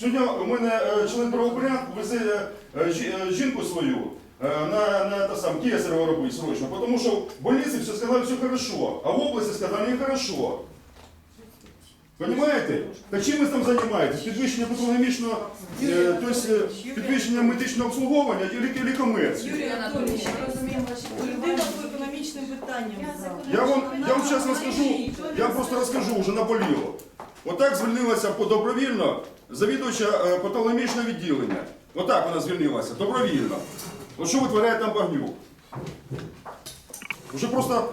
Сьогодні у мене е, член правопорядку везе е, е, жінку свою на, на та сам кесарево робити срочно, тому що в больниці все сказали, все хорошо, а в області сказали, не хорошо. Понимаете? Так чим ви там займаєтесь? Підвищення патологічного, тобто е, підвищення медичного обслуговування і ліки- і комерції. Юрій Анатолійович, ми розуміємо ваші Людина по економічним питанням. Я вам, я вам зараз розкажу, я просто розкажу, вже наболіло. Отак звільнилася по- добровільно завідувача е, патологічного відділення. Отак вона звільнилася, добровільно. От що витворяє там Багнюк? Уже просто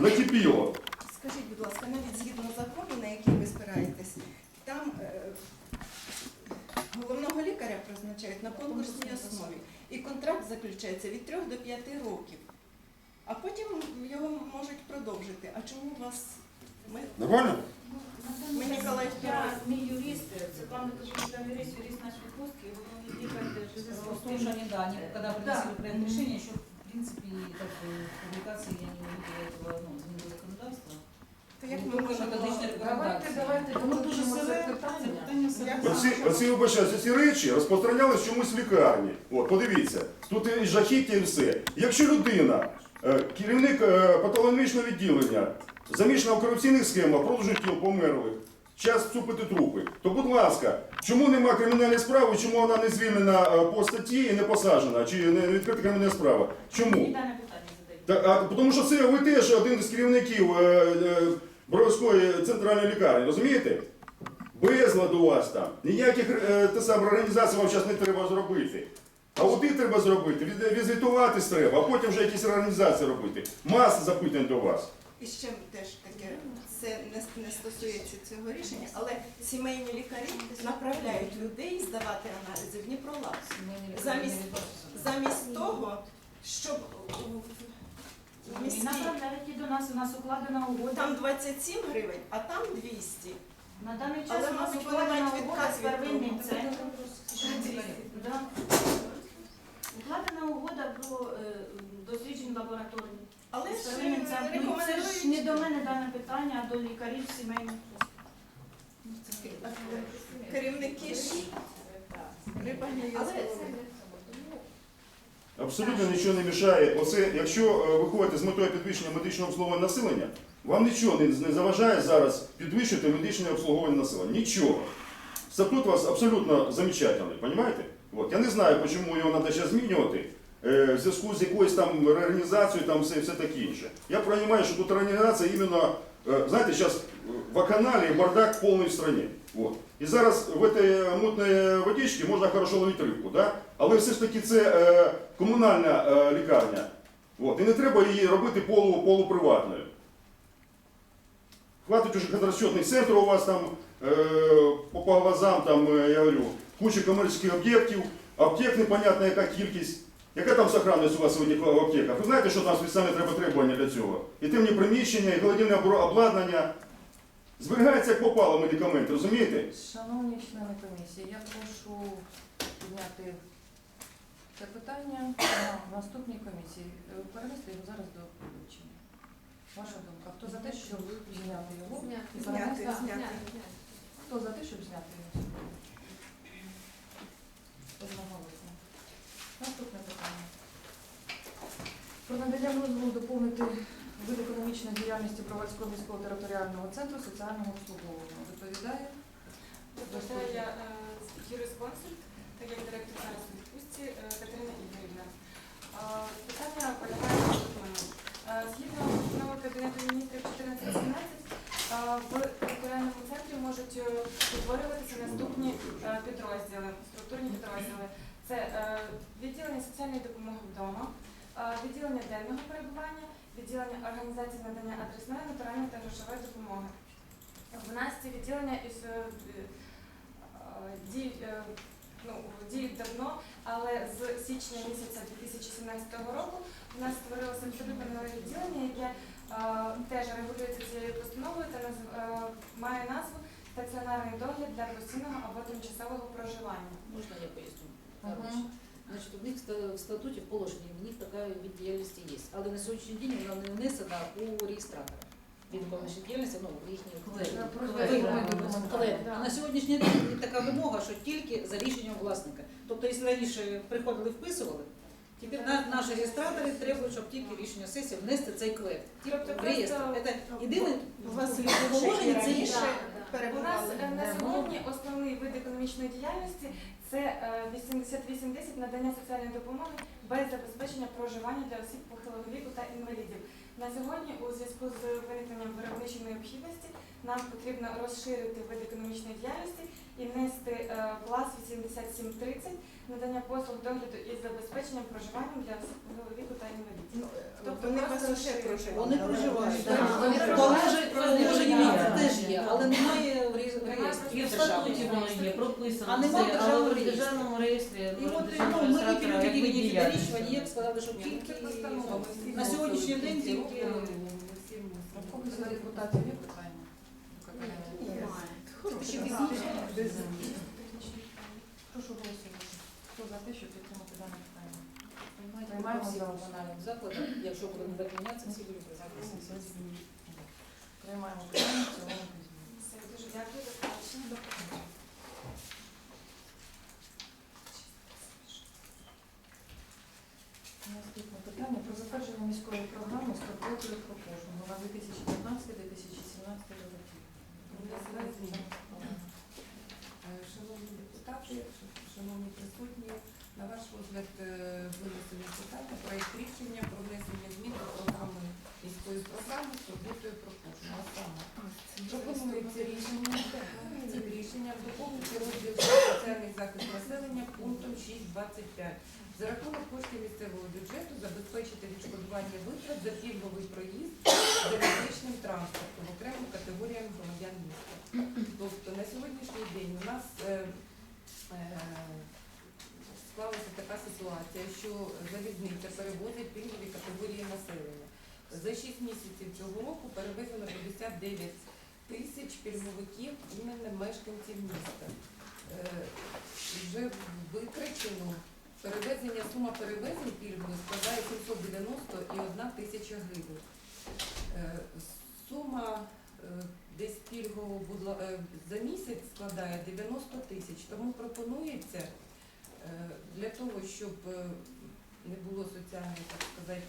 накипіло. Скажіть, будь ласка, навіть згідно закону, на який ви спираєтесь, там е, головного лікаря призначають на конкурсній основі. І контракт заключається від 3 до 5 років. А потім його можуть продовжити. А чому у вас ми Нормально? Ми Ніколаїв Я не юрист, це пан Кожугин юрист, юрист наш відпустки, головний лікар теж з Слушание, да, они когда приносили проект решения, еще, в принципе, как бы, публикации я не увидела этого, ну, изменения законодавства. то як ми Ну, можемо методична Давайте, рекомендація. давайте, Воно дуже долучимо сире, це питання. питання сире. Оці, оці, вибачаюсь, ці речі розпространялись чомусь в лікарні. От, подивіться, тут і жахіття і все. Якщо людина, е, керівник е, патологічного відділення, замішана в корупційних схемах, продажу тіл померлих, час вцупити трупи, то будь ласка, чому нема кримінальної справи, чому вона не звільнена е, по статті і не посаджена, чи не відкрита кримінальна справа? Чому? Дане питання задають. Та, а, тому що це ви теж один з керівників е, е, Боровської центральної лікарні, розумієте? Безлад у вас там. Ніяких е, те саме, організацій вам зараз не треба зробити. Аудит треба зробити, відзвітуватись треба, а потім вже якісь організації робити. Маса запитань до вас. І ще теж таке, це не, не стосується цього рішення, але сімейні лікарі направляють людей здавати аналізи в Дніпролаб. Замість, замість того, щоб у- в І направляють і до нас, у нас укладена угода. там 27 гривень, а там 200. На даний час Але, у нас вони укладена мають угода відказ з від первинним того. центром. Да. Укладена угода про е, дослідження лабораторії. Але ж центром. Ну, Це ж не рекомендують. до мене дане питання, а до лікарів сімейних. Керівники ж гниє Абсолютно нічого не мішає. Оце, якщо е, ви ходите з метою підвищення медичного обслуговування населення, вам нічого не, не заважає зараз підвищити медичне обслуговування населення. Нічого. Статут у вас абсолютно замечательний, понимаете? Вот. Я не знаю, чому його треба ще змінювати. Е, В зв'язку з якоюсь там реорганізацією, там все, все таке інше. Я розумію, що тут реорганізація іменно, е, знаєте, зараз вакханалія, бардак повний в стране. Вот. І зараз в этой мутної водичці можна хорошо ловити рибку, да? але все ж таки це е, комунальна е, лікарня. От. І не треба її робити полу, полуприватною. Хватить уже розчетних центрів у вас там е, по, глазам, там, е, я говорю, куча комерційних об'єктів, аптек непонятна яка кількість. Яка там сохранність у вас в цих аптеках? Ви знаєте, що там спеціальні треба требування для цього? І темні приміщення, і холодильне обладнання. Зберігається як попало медикаменти, розумієте? Шановні члени комісії, я прошу підняти це питання на наступній комісії. Е, Перенести його зараз до вивчення. Ваша думка. Хто за те, щоб зняти його? Зняти, зняти. Хто за те, щоб зняти його? Одноголосно. Наступне питання. Про надання дозволу доповнити вид економічної діяльності Броварського міського територіального центру соціального обслуговування. Доповідає Доповідає юрисконсульт, так як директор зараз у відпустці е, Катерина Ігорівна. Е, Питання полягає в наступному. Е, Згідно постанови Кабінету міністрів 1417, е, в територіальному центрі можуть е, утворюватися наступні е, підрозділи, структурні підрозділи. Це е, відділення соціальної допомоги вдома, е, відділення денного перебування, відділення організації надання адресної, натуральної та грошової допомоги. В нас ці відділення із е, е, діють, е, ну, діють давно, але з січня місяця 2017 року у нас створилося абсолютно нове відділення, яке теж регулюється цією постановою та має назву стаціонарний догляд для постійного або тимчасового проживання. Можно я поясню? Значить, у них ста- в статуті, в положенні, в них така від діяльності є. Але на сьогоднішній день вона не внесена у реєстратора. від економічної діяльності, ну, їхні. Але а на сьогоднішній день така вимога, що тільки за рішенням власника. Тобто, якщо раніше приходили, вписували, тепер на, наші реєстратори требують, щоб тільки рішення сесії внести цей квет. Тобто В реєстр. Це єдине У вас положення це. У нас е, на сьогодні основний вид економічної діяльності це е, 8810 надання соціальної допомоги без забезпечення проживання для осіб похилого віку та інвалідів. На сьогодні у зв'язку з виникненням виробничої необхідності нам потрібно розширити вид економічної діяльності і внести е, клас 8730 надання послуг догляду із забезпеченням проживанням для осіб похилого віку та інвалідів. Ну, Тобто Вони просто вас вже проживають. Вони проживають. Вони проживають. теж є, але немає в Немає реєстрі. В державному. статуті воно є прописано А нема все, але державного в державному реєстрі І от ну, ми діяльності. Федоріч, вони сказали, що тільки всі на сьогоднішній день тільки із депутатів Прошу голосувати. Хто за те, щоб підтримати дане питання? Приймаємо всі за комунальні заклади, якщо буде не виконуватися, всі будуть приймати. Приймаємо питання в цілому. Все, дуже дякую побачення. Наступне питання про затвердження міської програми з турботою про кожного на 2015-2017 роки. Депутати, шановні присутні, на ваш розгляд е, винесено питання проєкт рішення про внесення змін до програми міської програми з роботою про кожного. А саме пропонується рішення цим рішенням доповнити розділ соціальний захист населення пунктом 6.25. За рахунок коштів місцевого бюджету забезпечити відшкодування витрат за пільговий проїзд залізничним транспортом окремим категоріям громадян міста. Тобто на сьогоднішній день у нас е, склалася така ситуація, що залізниця перевозить пільгові категорії населення. За 6 місяців цього року перевезено 59 тисяч пільговиків іменно мешканців міста. Е, Вже витрачено перевезення, сума перевезень пільгових складає 791 тисяча гривень. Е, Сума е, десь пільгового будла- е, за місяць складає 90 тисяч. Тому пропонується е, для того, щоб е, не було соціального, так сказати,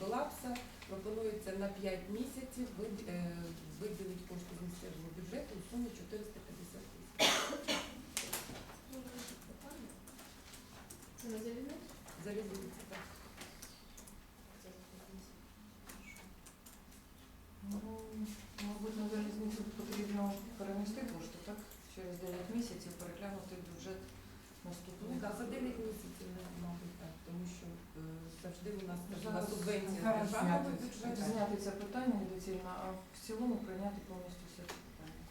колапса, пропонується на 5 місяців виділити кошти з місцевого бюджету у сумі 450 тисяч. Це на залізниці? Залізниця, так. Ну, мабуть, на залізницю потрібно перенести кошти, так? Через 9 місяців переглянути бюджет Ну, наступного. так, за 9 місяців, мабуть, так, тому що е, завжди у нас Ну, зараз субвенція зараз державного зняти, бюджету. зняти це питання недоцільно, а в цілому прийняти повністю все це питання.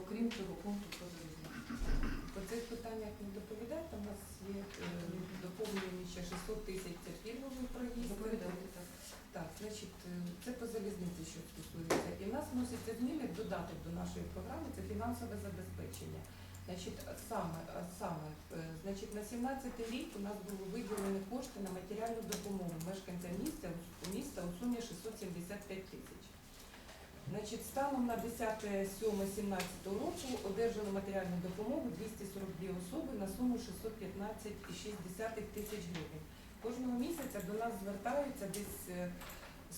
Окрім цього пункту про залізницю. По цих питаннях не доповідати, там у нас є е, доповнені ще 600 тисяч це пільговий проїзд. Доповідайте так. Так, значить, е, це по залізниці, що стосується. І в нас вносяться зміни в додаток до нашої програми, це фінансове забезпечення. Значить, саме, саме, е, значить, на 17 рік у нас було виділені кошти на матеріальну допомогу мешканцям міста, міста у сумі 675 тисяч. Значить, станом на 10.07.17 року одержали матеріальну допомогу 242 особи на суму 615,6 тисяч гривень. Кожного місяця до нас звертаються десь е,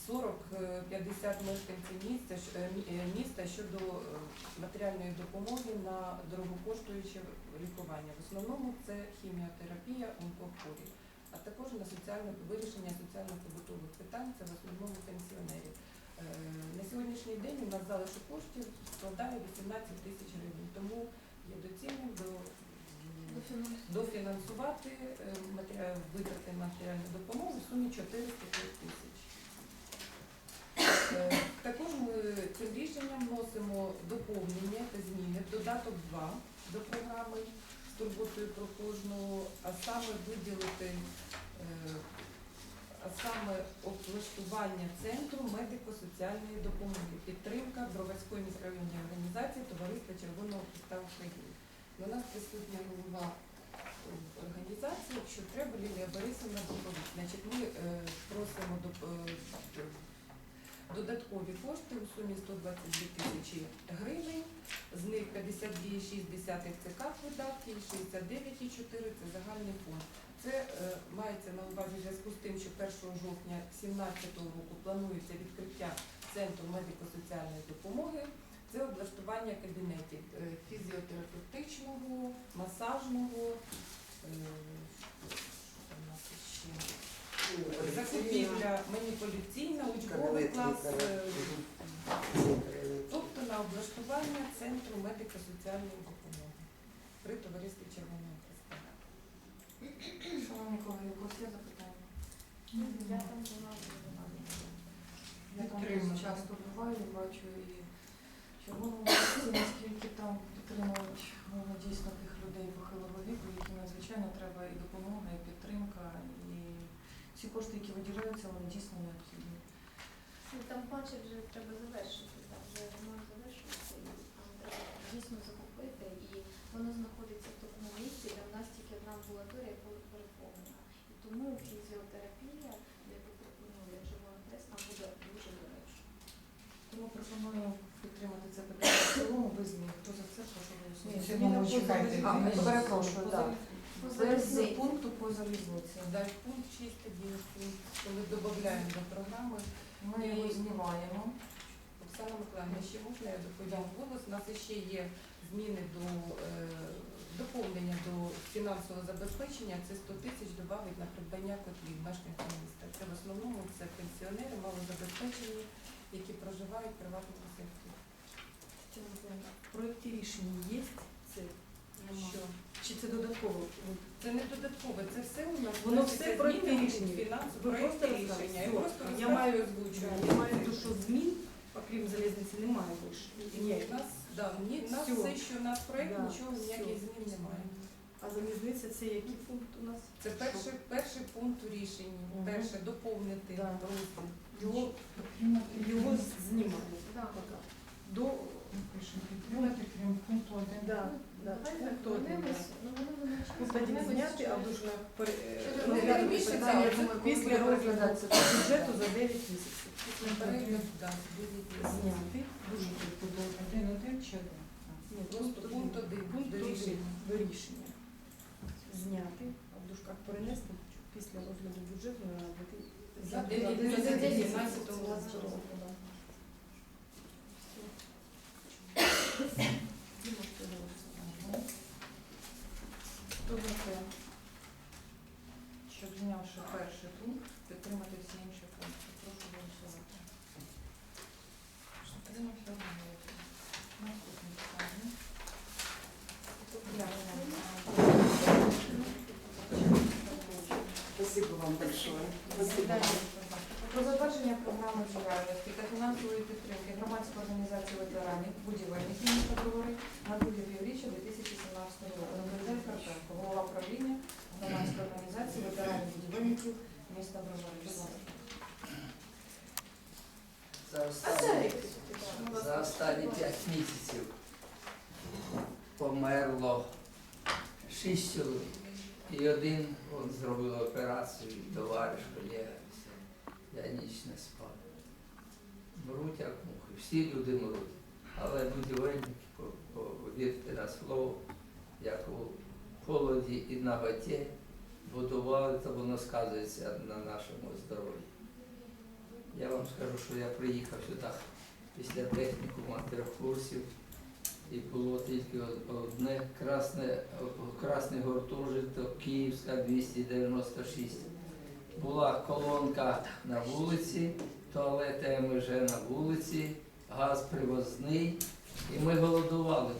40-50 мешканців міста, е, мі- е, міста щодо е, матеріальної допомоги на дорогокоштуюче лікування. В основному це хіміотерапія, онкохворі, а також на соціальне вирішення соціально-побутових питань, це в основному пенсіонерів. Е, На сьогоднішній день у нас залишок коштів складає 18 тисяч гривень, тому є доцільним до дофінансувати е, витрати на матеріальну допомогу в сумі 405 тисяч. Е, Також ми цим рішенням вносимо доповнення та зміни додаток 2 до програми з турботою про кожного, а саме виділити е, а саме облаштування центру медико-соціальної допомоги, підтримка Броварської міськрайонної організації Товариства Червоного Христа України. До нас присутня голова е, організації, якщо треба, Лілія Борисівна доповість. Значить, ми е, просимо е, додаткові кошти у сумі 122 тисячі гривень. З них 52,6 це кап видатки, 69,4 це загальний фонд. Це е, мається на увазі в зв'язку з тим, що 1 жовтня 2017 року планується відкриття центру медико-соціальної допомоги. Це облаштування кабінетів е, фізіотерапевтичного, масажного, е, що там у нас ще? закупівля маніпуляційна, учбовий клас, е, тобто на облаштування центру медико-соціальної допомоги при товаристві Червоного Хреста. Шановні колеги, у вас є запитання? Я там була. Я там часто буваю, бачу і червоному місці, наскільки там підтримують ну, дійсно тих людей похилого віку, яким надзвичайно треба і допомога, і підтримка, і ці кошти, які виділяються, вони дійсно необхідні. Ну, Там бачить вже треба завершити, там вже воно завершується, і там треба дійсно закупити, і воно знаходиться в такому місці, де в нас тільки одна амбулаторія переповнена. І тому фізіотерапія, яку пропонує Хрест, нам буде дуже доречно. Тому пропоную підтримати це питання в цілому без змін. Хто за це, прошу голосувати. Ні. А, ми перепрошую, так. По Без пункту по залізниці. Далі пункт 6 коли додаємо до програми. Ми його знімаємо. Оксана Миколаївна, ще можна я доповім голос? У нас ще є зміни до е, доповнення до фінансового забезпечення. Це 100 тисяч додавить на придбання котлів мешканцям міста. Це в основному це пенсіонери, малозабезпечені, які проживають в приватному секторі. В проєкті рішення є це? Що? Чи це додатково? Це не додаткове, це все у нас Воно все у рішення. Ви проєкті просто рішення. Я просто Я маю озвучую. Я маю виду, що змін, окрім залізниці, немає більше. Ні, у нас, да, ні, у нас Всьо. все, що у нас проєкт, Да, нічого, ніяких змін немає. А залізниця це який пункт у нас? Це перший, перший пункт у рішенні. Мгм. Перше доповнити Да. Його, його знімали. Да. Пока. До Підтримати крім пункту 1. да, да. Пункт один, да. зупинимося. Ну, зняти, а дуже розглядати питання після розгляду бюджету за 9 місяців. Да. Зняти. Дуже Один, один чи один? Ні, Просто пункт один Пункт до рішення. до рішення. Зняти, а в дужках перенести після розгляду бюджету на дві- За дев'ять за місяців дев'ять 17 місяців. року. Да. Ви можете голосувати. Хто за те, щоб знявши перший пункт, підтримати всі інші пункти? Прошу голосувати. Підтримався одноголосно. Наступне питання. Спасибо вам большое. Про затвердження програми діяльності та фінансової підтримки громадської організації ветеранів будівельників міста Бровари на друге півріччя 2017 року. Наблюдає Карпенко, голова правління громадської організації ветеранів будівельників міста Бровари. Будь ласка. За останні, за останні 5 місяців померло 6 чоловік. І один зробив операцію, товариш колега. Я ніч не спав. Мруть як мухи. Всі люди мруть. Але будівельники, повірте на слово, як у холоді і наготі будували, то воно сказується на нашому здоров'ї. Я вам скажу, що я приїхав сюди після технікуму курсів, і було тільки одне красне, красний гуртожиток Київська 296. Була колонка на вулиці, туалети МЖ на вулиці, газ привозний, і ми голодували.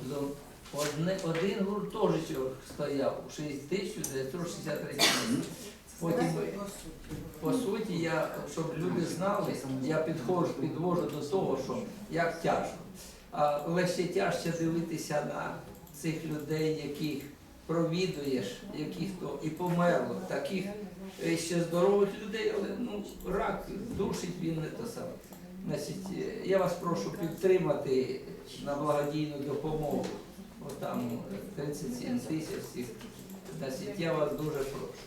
Одне, один гуртожиток стояв у 1963 році. Потім по суті, я, щоб люди знали, я підходжу, підвожу до того, що як тяжко. Але ще тяжче дивитися на цих людей, яких провідуєш, яких то і померло, таких е, ще здорових людей, але ну, рак душить він не то саме. Значить, е, я вас прошу підтримати на благодійну допомогу. Отам е, 37 тисяч. Значить, я вас дуже прошу.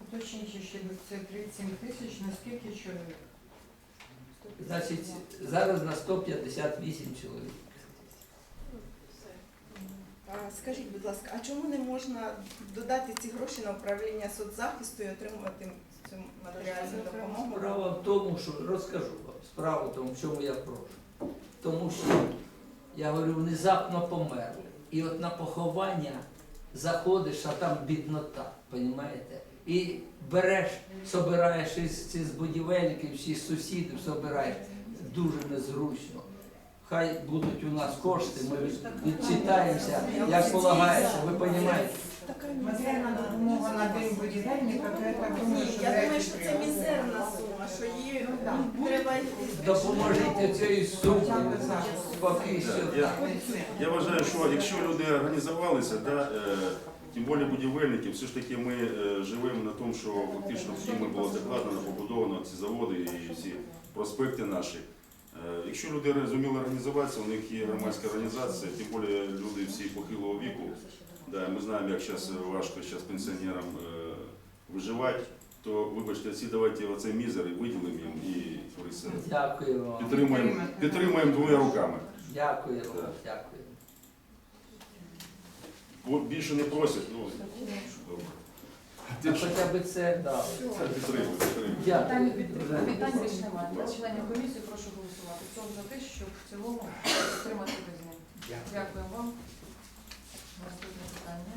Уточніть ще, це 37 тисяч, на скільки чоловік? Значить, зараз на 158 чоловік. Скажіть, будь ласка, а чому не можна додати ці гроші на управління соцзахисту і отримувати цю матеріальну допомогу? Справа в тому, що розкажу вам. Справа в тому, в чому я прошу. Тому що я говорю, внезапно померли. І от на поховання заходиш, а там біднота, розумієте? І береш, собираєш із, із будівельників, всі сусідів собираєш. Дуже незручно. Хай будуть у нас кошти, ми відчитаємося, як полагається, ви розумієте? Мізерна. допомога на день будівельника, то я так думаю, що я думаю, що це мізерна сума, що її Ну, да. треба Допоможіть цієї суми, поки що я- вважаю, що якщо люди організувалися, да, е, тим більше будівельники, все ж таки ми е, живемо на тому, що фактично всіми було закладено, побудовано ці заводи і всі проспекти наші. Е, Якщо люди зуміли організуватися, у них є громадська організація, тим більше люди всі похилого віку. Да, ми знаємо, як зараз важко зараз пенсіонерам е, виживати, то вибачте, ці давайте оцей мізер і виділимо їм і вам. підтримуємо, підтримуємо двома руками. Дякую вам, Так. дякую. Більше не просять, ну добре. Та хоча б це дали. Підтримуємо, підтримуємо. Питань, Дякую. питань більш немає. Членів комісії прошу голосувати. Хто за те, щоб в цілому підтримати без змін. Дякую вам. Наступне питання.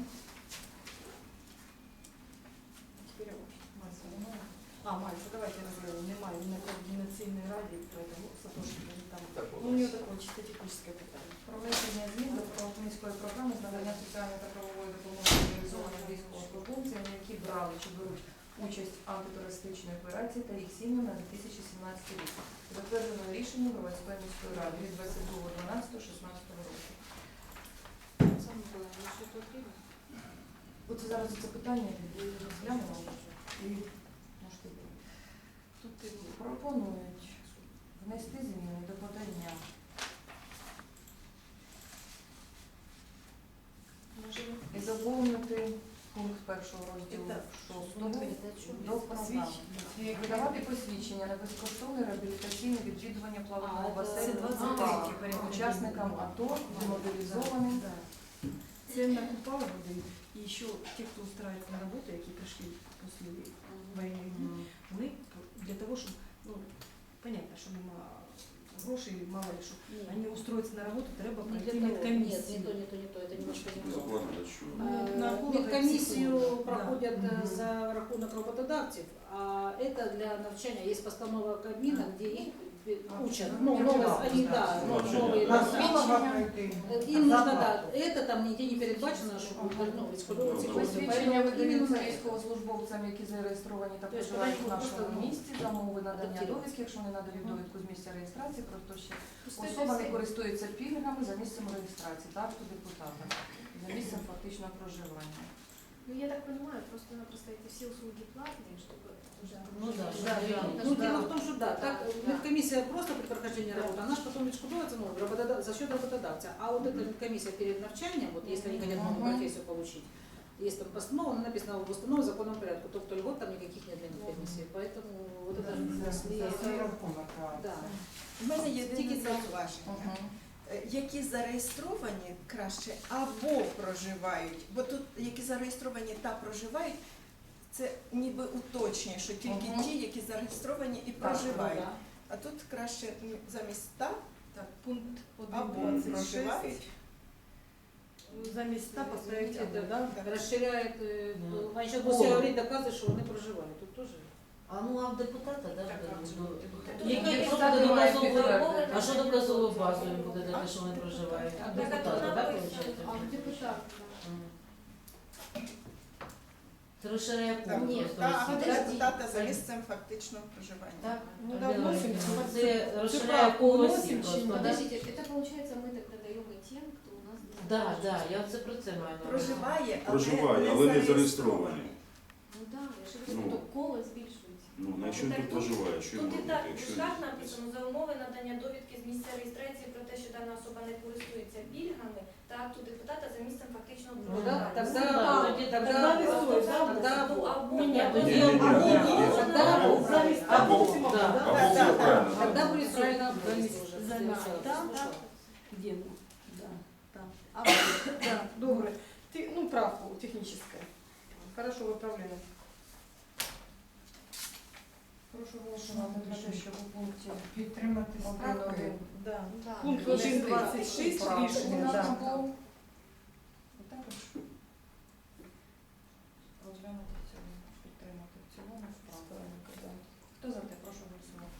Мася, немає? А, Мальчик, давайте разделим. Немає на координаційній раді, поэтому Сатошки будет там. Так, Ну, у нее такое чисто техническое питание. Про внесення змін до Правопільської програми з надання соціальної та правової допомоги реалізованим військовослужбовцям, які брали чи беруть участь в антитерористичній операції та їх сім'ям на 2017 рік. Затверджено рішення Громадської міської ради від 22.12.16 року. Саме було, що потрібно. Оце зараз це питання і можете Тут пропонують внести зміни до подання і доповнити пункт першого розділу шостого до програми. Видавати посвідчення на безкоштовне реабілітаційне відвідування плавного А, басейну це 23 порядок. учасникам АТО, демобілізованим. Це на Купала води. І ще ті, хто устраивается на роботу, які прийшли після воєнних дій, вони для того, щоб, ну, понятно, що нема грошей, мало ли що, Ні. они устроиться на работу, треба Не пройти для того. Нет, медкомиссию. не то, не то, не то. Это немножко не то. Заплатно, що? Э, На Нарколога і медкомісію психолога. проходять Да. е, Мгм. за рахунок роботодавців, а це для навчання є постанова Кабміна, де їх е, учат. Ну, новые, они, да, Ну, ну, навчання. новые Нарколога посвідчення. пройти. Им нужно, да, это там нигде не передбачено, що ну, військовослужбовці Ну, ходять. Посвідчення Поэтому видаються іменно військовослужбовцям, які зареєстровані та Тобто проживають в вони нашому просто, ну, місті, за умови надання адаптуються. довідки, якщо вони надають довідку з місця реєстрації, просто ще Пустой особа не басейн. користується пільгами за місцем реєстрації, так, до депутата, за місцем фактичного проживання. Ну, я так понимаю, просто-напросто эти все услуги платные, чтобы уже... Ну да, Да, да. Это Ну, же- дело в том, что да, так Да. медкомиссия просто при прохождении работы, она же потом відшкодовується ну, работода- за счет работодавца. А вот эта медкомиссия перед навчанием, вот если они хотят новую Мгм. профессию получить, есть там постанова, она написана в установе в законном порядку, тобто льгот там никаких нет для медкомиссии. Поэтому вот это же За если- свій рахунок, так. Да. У мене є Тільки тільки це. зауваження. Е, Які зареєстровані краще або проживають, бо тут які зареєстровані та проживають, це ніби уточнює, що тільки Мгм. ті, які зареєстровані і Так, проживають. Ну, А тут краще м, замість та Так, пункт або 1.26. проживають. Замість 100 поставить Это, або, да? да, расширяет, э, Ну. они сейчас будут все говорить, доказывать, что они проживают. Тут тоже. А ну а в депутата, да? Так, а до- Ні, що буде доказову. А що доказову базу їм буде дати, що вони проживають? А Депутата, так, А виходить? депутат, да. Це розширяє Так, пункт Ні, просто та, всі. або депутата за місцем фактичного проживання. Так? Ну, Альбіна Валентинівна, Це розширяє правку коло вносим, осіб чи просто, ні? да? Подождите, это получается мы тогда даем и тем, кто у нас Да, да, я це про це маю на увазі. Проживає, але Проживає, але не зареєстровані. Ну да, я же Ну. говорю, то коло збільшується. Ну, на якщо він тут проживає, що йому Тут і робити? так, Якщо так написано за умови надання довідки з місця реєстрації про те, що дана особа не користується пільгами та акту депутата за місцем фактичного Ну, Ну, проживання. тогда Ну, да, а, да, тоді Тогда тогда да? тогда Ну, або Ні, ні, ні, ні, або. Тогда Або- Або- все правильно. тогда будет правильно За- да, там. А, да, добре. Ти, ну, правку техническая. Хорошо, виправляю. Прошу голосувати за те, щоб у пункті Підтримати з 1.1 правкою. Да. Да. Пункт 1.26 рішення, да. також розглянути в цілому, підтримати в цілому справу. Хто за те? Прошу голосувати.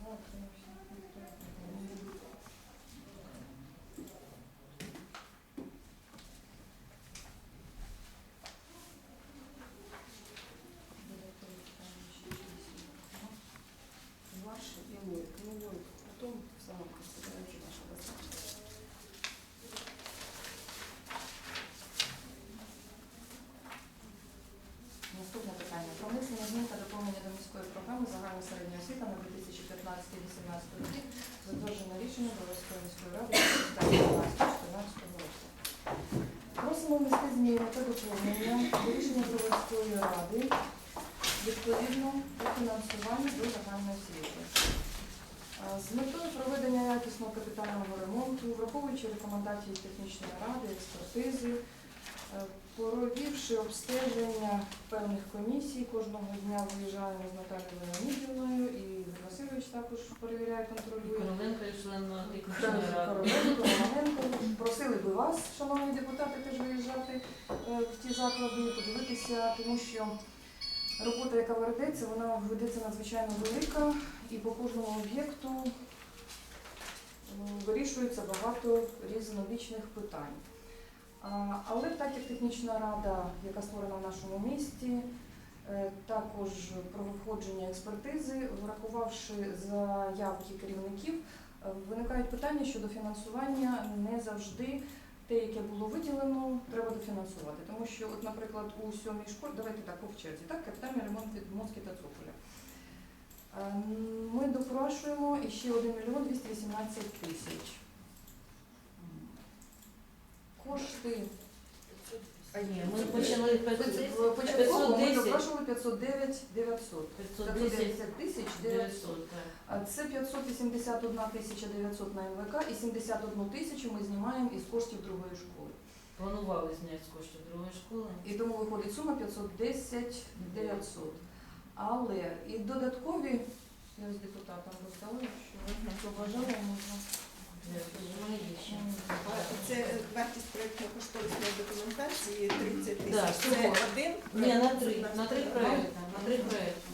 За, утримався, підтримати. Додаткові питання ще вісім. Ваш и мой. Ну, мой. Потом в самом конце, давайте ваша достаточно. Наступне питання. Про внесення змін та доповнення до міської програми загальна середня освіта на 2015-2018 роки, затверджене рішення Броварської міської ради від 2014 року. Просимо внести зміни та доповнення до рішення Броварської ради відповідно до фінансування до загальної освіти. З метою проведення якісного капітального ремонту, враховуючи рекомендації технічної ради, експертизи, Е, Провівши обстеження певних комісій, кожного дня виїжджаємо з Наталією Леонідівною і Васильович також перевіряє, контролює. Короленко і член. Короленко, Романенко. Просили би вас, шановні депутати, теж виїжджати е, в ті заклади, подивитися, тому що робота, яка ведеться, вона ведеться надзвичайно велика, і по кожному об'єкту вирішується багато різнобічних питань. Але так як технічна рада, яка створена в нашому місті, е, також про входження експертизи, врахувавши заявки керівників, е, виникають питання щодо фінансування не завжди те, яке було виділено, треба дофінансувати. Тому що, от, наприклад, у сьомій школі, давайте так, по черзі, так, капітальний ремонт від Москви та Цоколя. Е, Ми допрошуємо іще 1 мільйон 218 тисяч. Кошти А ні, ми почали Початково ми 510, допрошували 509 900. 510 510 тисяч 900. 900, так. А Це 581 тисяча 900 на МВК і 71 тисячу ми знімаємо із коштів другої школи. Планували зняти з коштів другої школи. І тому виходить сума 510 900. Але і додаткові, я з депутатом роздала, що хто бажає, можна. Це вартість проєктно-кошторисної документації 30 тисяч. Це один Ні, на три, на три проєкти. на три проєкти.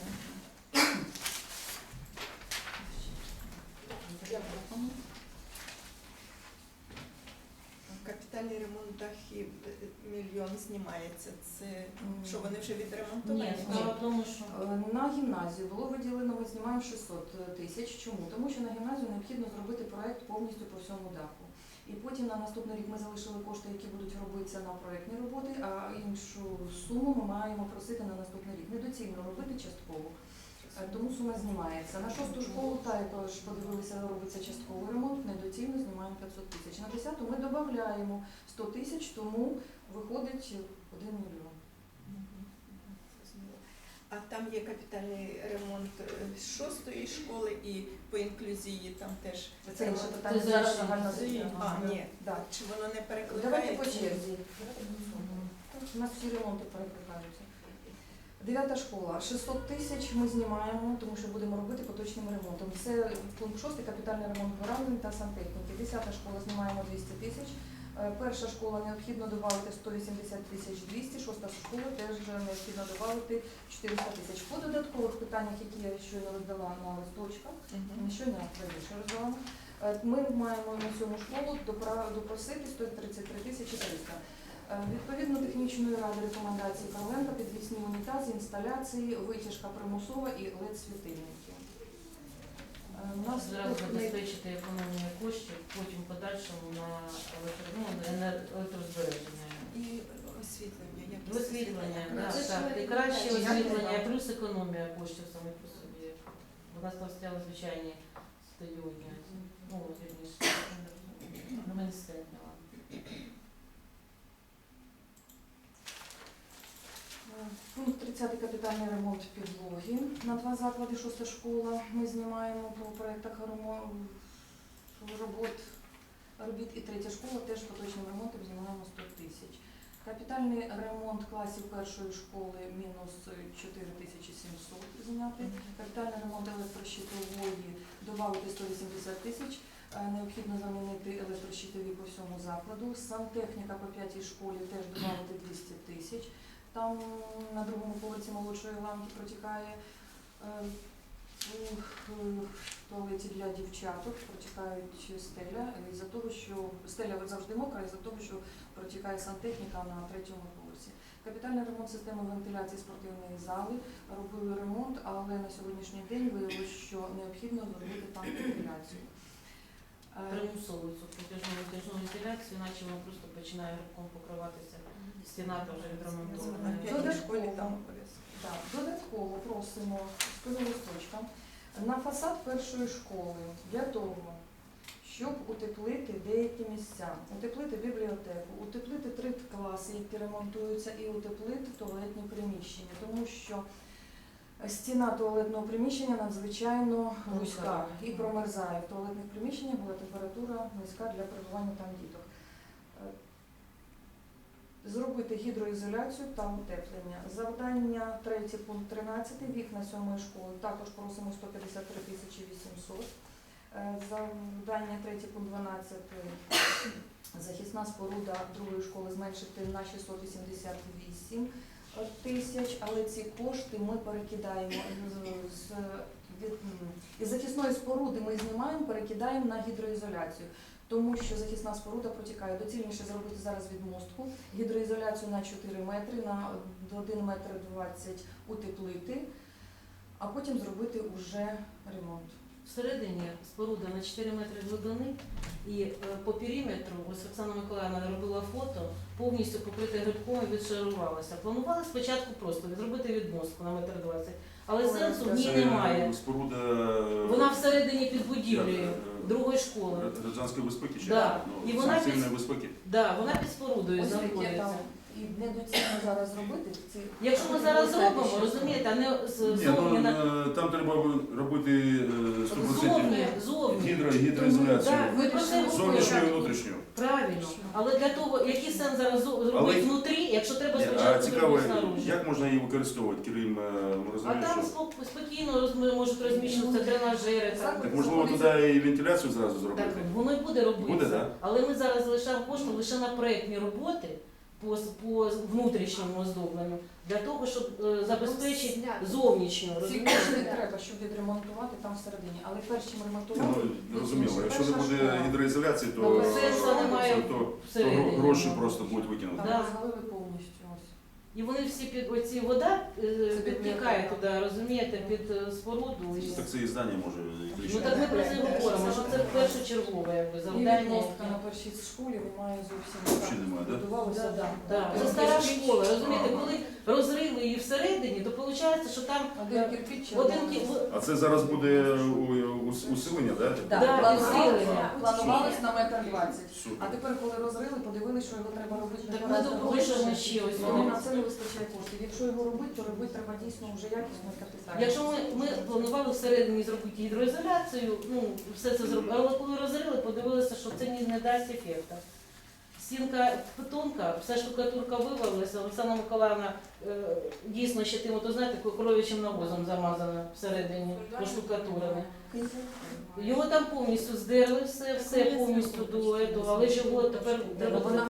Капітальний ремонт дахів е, мільйон знімається. Це що вони вже Ні, справа в тому, що Е, На гімназію було виділено, ми знімаємо 600 тисяч. Чому? Тому що на гімназію необхідно зробити проект повністю по всьому даху. І потім на наступний рік ми залишили кошти, які будуть робитися на проектні роботи, а іншу суму ми маємо просити на наступний рік. Недоцільно робити частково. Е, Тому сума знімається. На шосту школу також подивилися, робиться частковий ремонт, недоцільно знімаємо 500 тисяч. На десяту ми додаємо 100 тисяч, тому виходить 1 мільйон. А там є капітальний ремонт е, шостої школи і по інклюзії там теж Це ремонт. питання. Це Зараз загальна. А, ні. Да. Чи воно не Давайте перекликає? по черзі. У нас всі ремонти перекликаються. Дев'ята школа. 600 тисяч ми знімаємо, тому що будемо робити поточним ремонтом. Це пункт 6 капітальний ремонт виравнень та сантехніки. Десята школа знімаємо 200 тисяч. Е, Перша школа необхідно додати 180 тисяч 200, шоста школа теж необхідно додати 400 тисяч. По додаткових питаннях, які я щойно роздала на листочках, щойно раніше роздала, е, ми маємо на цьому школу допросити 133 тисячі 300. Е, Відповідно технічної ради рекомендації Короленка, підвісні унітази, інсталяції, витяжка примусова і LED-світильники. Е, у нас зразу забезпечити економію коштів, потім подальшому на електро- ну, на електрозбереження. І освітлення. як Висвітлення, освітлення? да, Це ж так, і краще освітлення, плюс економія коштів саме по собі. У нас там стояли звичайні стадіони. ну, вірніше, не стендила. 30 капітальний ремонт підлоги на два заклади, шоста школа. Ми знімаємо по проєктах робот робіт і третя школа теж поточним ремонтом знімаємо 100 тисяч. Капітальний ремонт класів першої школи мінус 4700 зняти. Капітальний ремонт електрощитової додати 180 тисяч. Е, Необхідно замінити електрощитові по всьому закладу. Сантехніка по п'ятій школі теж додати 200 тисяч. Там на другому поверсі молодшої ланки протікає е, у е, туалеті для дівчаток, протікають стеля із-за того, що стеля завжди мокра, із-за того, що протікає сантехніка на третьому поверсі. Капітальний ремонт системи вентиляції спортивної зали робили ремонт, але на сьогоднішній день виявилось, що необхідно зробити там вентиляцію. Е, Примусову цю протяжну вентиляцію, іначе воно просто починає руком покриватися. Стіна На відремонтована. там Так, додатково просимо листочка на фасад першої школи для того, щоб утеплити деякі місця, утеплити бібліотеку, утеплити три класи, які ремонтуються, і утеплити туалетні приміщення, тому що стіна туалетного приміщення надзвичайно вузька і промерзає. В туалетних приміщеннях була температура низька для перебування там діток. Зробити гідроізоляцію та утеплення. Завдання 3 пункт 13, вікна 7 школи, також просимо 153 тисячі 800. Е, Завдання 3 пункт 12, захисна споруда другої школи зменшити на 688 тисяч, але ці кошти ми перекидаємо з, від, із захисної споруди ми знімаємо, перекидаємо на гідроізоляцію. Тому що захисна споруда протікає. Доцільніше зробити зараз відмостку, гідроізоляцію на 4 метри, на 1 метр 20 утеплити, а потім зробити уже ремонт. Всередині споруда на 4 метри глибини і е, по периметру, ось Оксана Миколаївна робила фото, повністю покрите грибком і відшарувалося. Планували спочатку просто зробити відмостку на метр 20, але Ой, сенсу в це ній немає. споруда Вона всередині під будівлею е, другої школи. гражданської безпеки чи Да. ну, І вона санкційної безпеки. Да, вона під спорудою знаходиться. І недоцільно зараз зробити ці. Якщо ми зараз зробимо, розумієте, а не з- Ні, зовні ну, на е, там треба робити е, 100% зовні, зовні. гідро, гідроізоляцію. Да, ми про це Зовнішню і говоримо. внутрішню. Правильно. Але для того, який сенс зараз зо- зробити Але- внутрі, якщо треба Ні, А спочатку цікаво, зробити снаружи. як можна її використовувати, крім е, А розуміємо, там спокійно роз- можуть розміщуватися тренажери. там. Так можливо туди і вентиляцію зразу Так, зробити. воно і буде робитися. Буде, да? Але ми зараз залишаємо кошти лише на проєктні роботи по, по внутрішньому оздобленню, для того, щоб е, забезпечити Зняти. зовнішню. Ці розумієте? кошти треба, щоб відремонтувати там всередині. Але перші чим ремонтувати, Ну, зрозуміло, якщо не буде гідроізоляції, то, Ну, сенсу немає то, то всередині. гроші просто будуть викинути. там Да. розвалили повністю. І вони всі під оці вода е, підтікає бібліотека. туди, розумієте, під е, споруду. І... Так це і здання може Ну так ми про це говоримо, що це першочергове якби І завдання. відмостка на першій школі немає зовсім Взагалі немає, да? будувалося. Да, да. да. Це стара школа, розумієте, коли розрили її всередині, то виходить, що там Один кирпич, один А це зараз буде у- у- усилення, так? Да, Да, підсилення. планувалось на метр двадцять. А Супер. тепер, коли розрили, подивилися, що його треба робити Так ми рази думали, глибше, ще ось на це не вистачає коштів. Якщо його робити, то робити треба дійсно вже якісно і капітально. Якщо ми, ми планували всередині зробити гідроізоляцію, ну все це зробили, але коли розрили, подивилися, що це не, не дасть ефекту. Стінка тонка, вся штукатурка вивалилася, Олександра Миколаївна е, дійсно ще тим, ото знаєте, коров'ячим навозом замазана всередині, поштукатурена. Його там повністю здерли, все, все повністю до цього, але ж його тепер треба